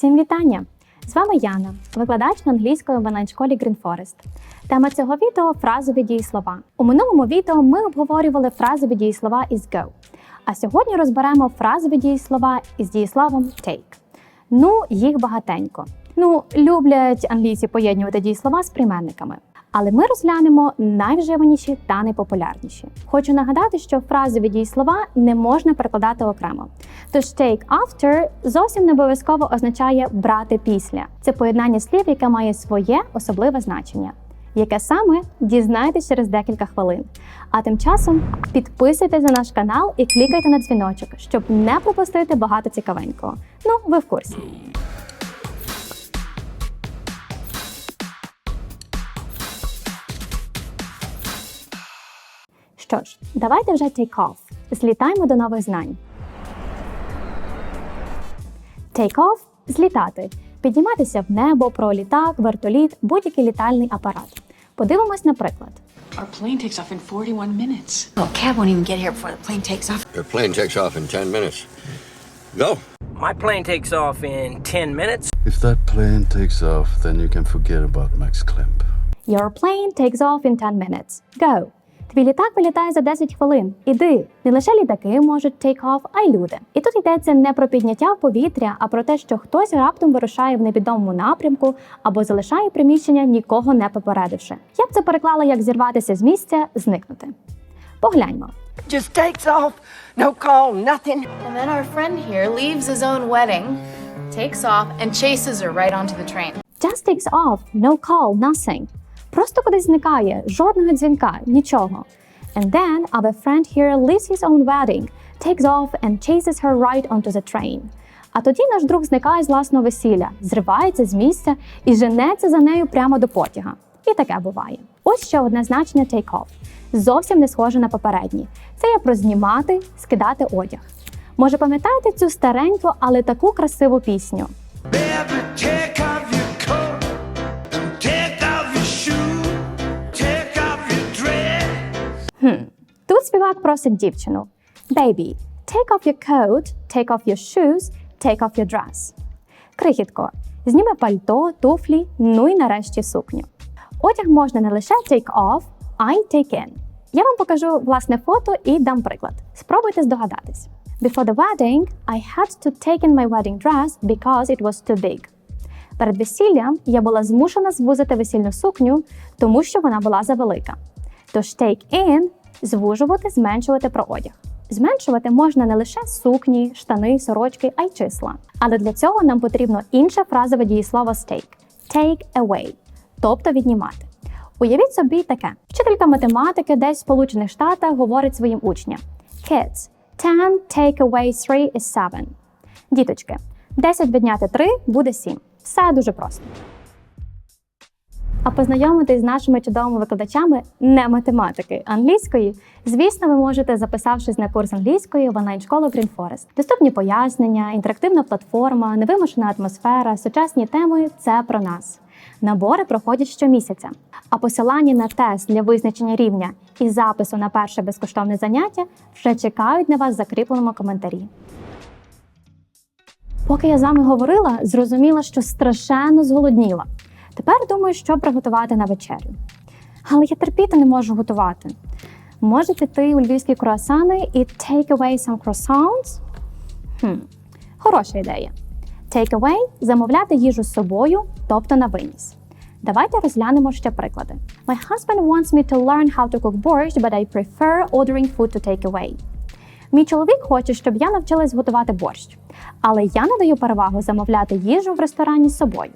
Всім вітання! З вами Яна, викладач англійської в онлайн-школі Green Forest. Тема цього відео фразові дієслова. У минулому відео ми обговорювали фразові дієслова із go. А сьогодні розберемо фразові дієслова із дієсловом take. Ну, їх багатенько. Ну, люблять англійці поєднувати дієслова з прийменниками. Але ми розглянемо найвживаніші та найпопулярніші. Хочу нагадати, що фразові дієслова не можна перекладати окремо. Тож take after зовсім не обов'язково означає брати після. Це поєднання слів, яке має своє особливе значення. Яке саме дізнаєтесь через декілька хвилин. А тим часом підписуйтесь на наш канал і клікайте на дзвіночок, щоб не пропустити багато цікавенького. Ну, ви в курсі. Що ж, давайте вже take off. Злітаємо до нових знань. Take off – злітати, підніматися в небо, про літак, вертоліт, будь-який літальний апарат. Подивимось на приклад. Our plane takes off in 41 minutes. Oh, cab won't even get here before the plane takes off. Your plane takes off in 10 minutes. Go. My plane takes off in 10 minutes. If that plane takes off, then you can forget about Max Klemp. Your plane takes off in 10 minutes. Go! Твій літак вилітає за 10 хвилин. Іди. Не лише літаки можуть take off, а й люди. І тут йдеться не про підняття в повітря, а про те, що хтось раптом вирушає в невідомому напрямку або залишає приміщення, нікого не попередивши. Я б це переклала як зірватися з місця, зникнути. Погляньмо. just takes off. No call, nothing. And then our friend here leaves his own wedding, takes off, and chases her right onto the train. Just takes off, no call, nothing. Просто кудись зникає, жодного дзвінка, нічого. And then our friend here leaves his own wedding, takes off and chases her right onto the train. А тоді наш друг зникає з власного весілля, зривається з місця і женеться за нею прямо до потяга. І таке буває. Ось ще одне значення take off. Зовсім не схоже на попередні. Це є про знімати, скидати одяг. Може, пам'ятаєте цю стареньку, але таку красиву пісню? Baby, просить дівчину: Baby, take off your coat, take off your shoes, take off your dress. Крихітко, зніми пальто, туфлі, ну і нарешті сукню. Одяг можна не лише take off, а й take in. Я вам покажу власне фото і дам приклад. Спробуйте здогадатись. Before the wedding, I had to take in my wedding dress because it was too big. Перед весіллям я була змушена звузити весільну сукню, тому що вона була завелика. Тож take in – звужувати, зменшувати про одяг. Зменшувати можна не лише сукні, штани, сорочки, а й числа. Але для цього нам потрібно інше фразове дієслово з take – take away, тобто віднімати. Уявіть собі таке: вчителька математики десь в Сполучених Штатах говорить своїм учням: Kids, 10 take away 3 is 7. Діточки, 10 відняти 3 буде 7. Все дуже просто. А познайомитись з нашими чудовими викладачами не математики англійської, звісно, ви можете, записавшись на курс англійської в онлайн-школу Green Forest. Доступні пояснення, інтерактивна платформа, невимушена атмосфера, сучасні теми це про нас. Набори проходять щомісяця, а посилання на тест для визначення рівня і запису на перше безкоштовне заняття вже чекають на вас в закріпленому коментарі. Поки я з вами говорила, зрозуміла, що страшенно зголодніла. Тепер думаю, що приготувати на вечерю. Але я терпіти не можу готувати. Може піти у львівські круасани і take away some croissants? Хм, хороша ідея. Take away – замовляти їжу з собою, тобто на виніс. Давайте розглянемо ще приклади. My husband wants me to learn how to cook borscht, but I prefer ordering food to take away. Мій чоловік хоче, щоб я навчилась готувати борщ, але я надаю перевагу замовляти їжу в ресторані з собою.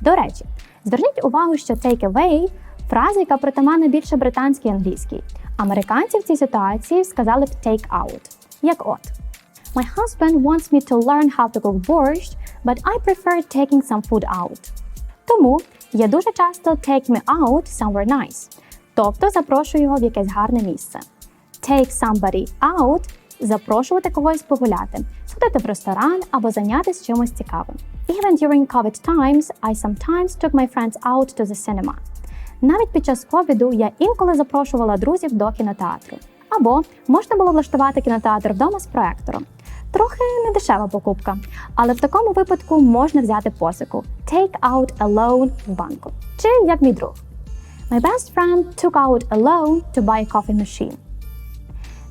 До речі, зверніть увагу, що take away – фраза, яка притаманна більше британській і англійській. Американці в цій ситуації сказали б take out, як от. My husband wants me to learn how to cook borscht, but I prefer taking some food out. Тому я дуже часто take me out somewhere nice, тобто запрошую його в якесь гарне місце. Take somebody out запрошувати когось погуляти, сходити в ресторан або зайнятися чимось цікавим. Even during COVID times, I sometimes took my friends out to the cinema. Навіть під час ковіду я інколи запрошувала друзів до кінотеатру. Або можна було влаштувати кінотеатр вдома з проектором. Трохи недешева покупка, але в такому випадку можна взяти позику take out a loan в банку. Чи як мій друг. My best friend took out a loan to buy a coffee machine.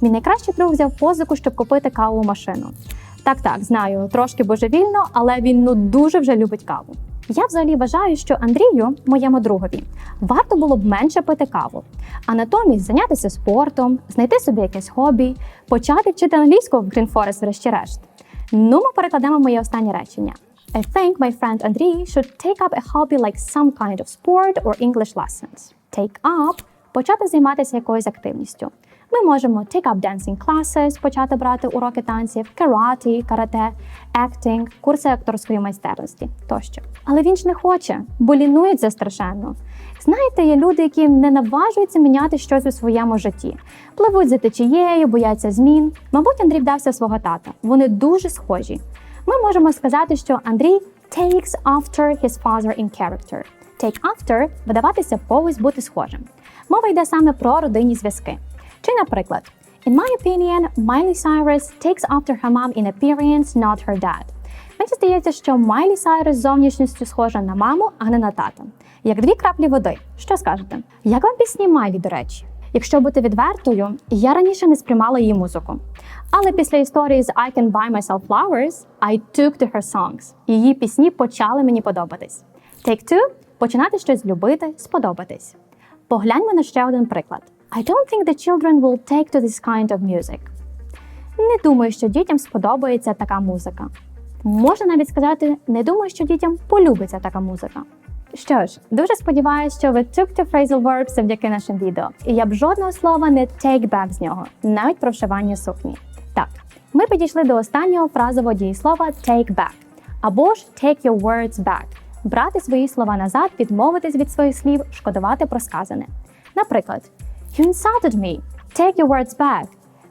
Мій найкращий друг взяв позику, щоб купити кавову машину. Так, так, знаю, трошки божевільно, але він ну дуже вже любить каву. Я взагалі вважаю, що Андрію, моєму другові, варто було б менше пити каву, а натомість зайнятися спортом, знайти собі якесь хобі, почати вчити англійську в Green Forest врешті-решт. Ну, ми перекладемо моє останнє речення. I think my friend Андрій should take up a hobby like some kind of sport or English lessons. Take up – почати займатися якоюсь активністю. Ми можемо take up dancing classes, почати брати уроки танців, карате, карате, acting, курси акторської майстерності тощо. Але він ж не хоче, бо лінується страшенно. Знаєте, є люди, які не наважуються міняти щось у своєму житті, пливуть за течією, бояться змін. Мабуть, Андрій вдався свого тата. Вони дуже схожі. Ми можемо сказати, що Андрій takes after his father in character. Take after – видаватися повось бути схожим. Мова йде саме про родинні зв'язки. Чи, наприклад, In my opinion, Miley Cyrus takes after her mom in appearance, not her dad. Мені здається, що Майлі Сайрес зовнішністю схожа на маму, а не на тата. Як дві краплі води. Що скажете? Як вам пісні Майлі, до речі? Якщо бути відвертою, я раніше не сприймала її музику. Але після історії з I Can Buy Myself Flowers, I took to her songs. Її пісні почали мені подобатись. Take two – починати щось любити, сподобатись. Погляньмо на ще один приклад. I don't think the children will take to this kind of music. Не думаю, що дітям сподобається така музика. Можна навіть сказати, не думаю, що дітям полюбиться така музика. Що ж, дуже сподіваюся, що ви took to phrasal verbs завдяки нашим відео, і я б жодного слова не take back з нього, навіть про вшивання сукні. Так, ми підійшли до останнього фразового дієслова take back, або ж take your words back – брати свої слова назад, відмовитись від своїх слів, шкодувати про сказане. Наприклад, You insulted me. Take your words back.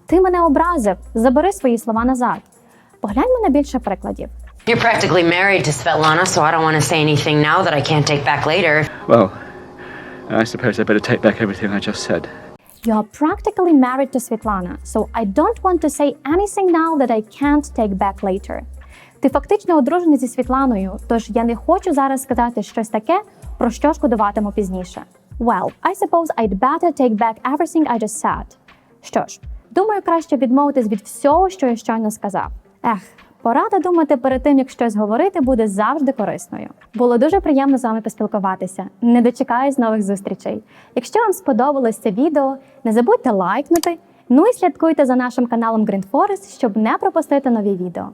Ти мене образив. Забери свої слова назад. Погляньмо на більше прикладів. You're practically married to Svetlana, so I don't want to say anything now that I can't take back later. Well, I suppose I better take back everything I just said. You are practically married to Світлана, so I don't want to say anything now that I can't take back later. Ти фактично одружений зі Світланою, тож я не хочу зараз сказати щось таке, про що шкодуватиму пізніше. Well, I suppose I'd better take back everything I just said. Що ж, думаю, краще відмовитись від всього, що я щойно сказав. Ех, порада думати перед тим, як щось говорити, буде завжди корисною. Було дуже приємно з вами поспілкуватися. Не дочекаюсь нових зустрічей. Якщо вам сподобалось це відео, не забудьте лайкнути. Ну і слідкуйте за нашим каналом Green Forest, щоб не пропустити нові відео.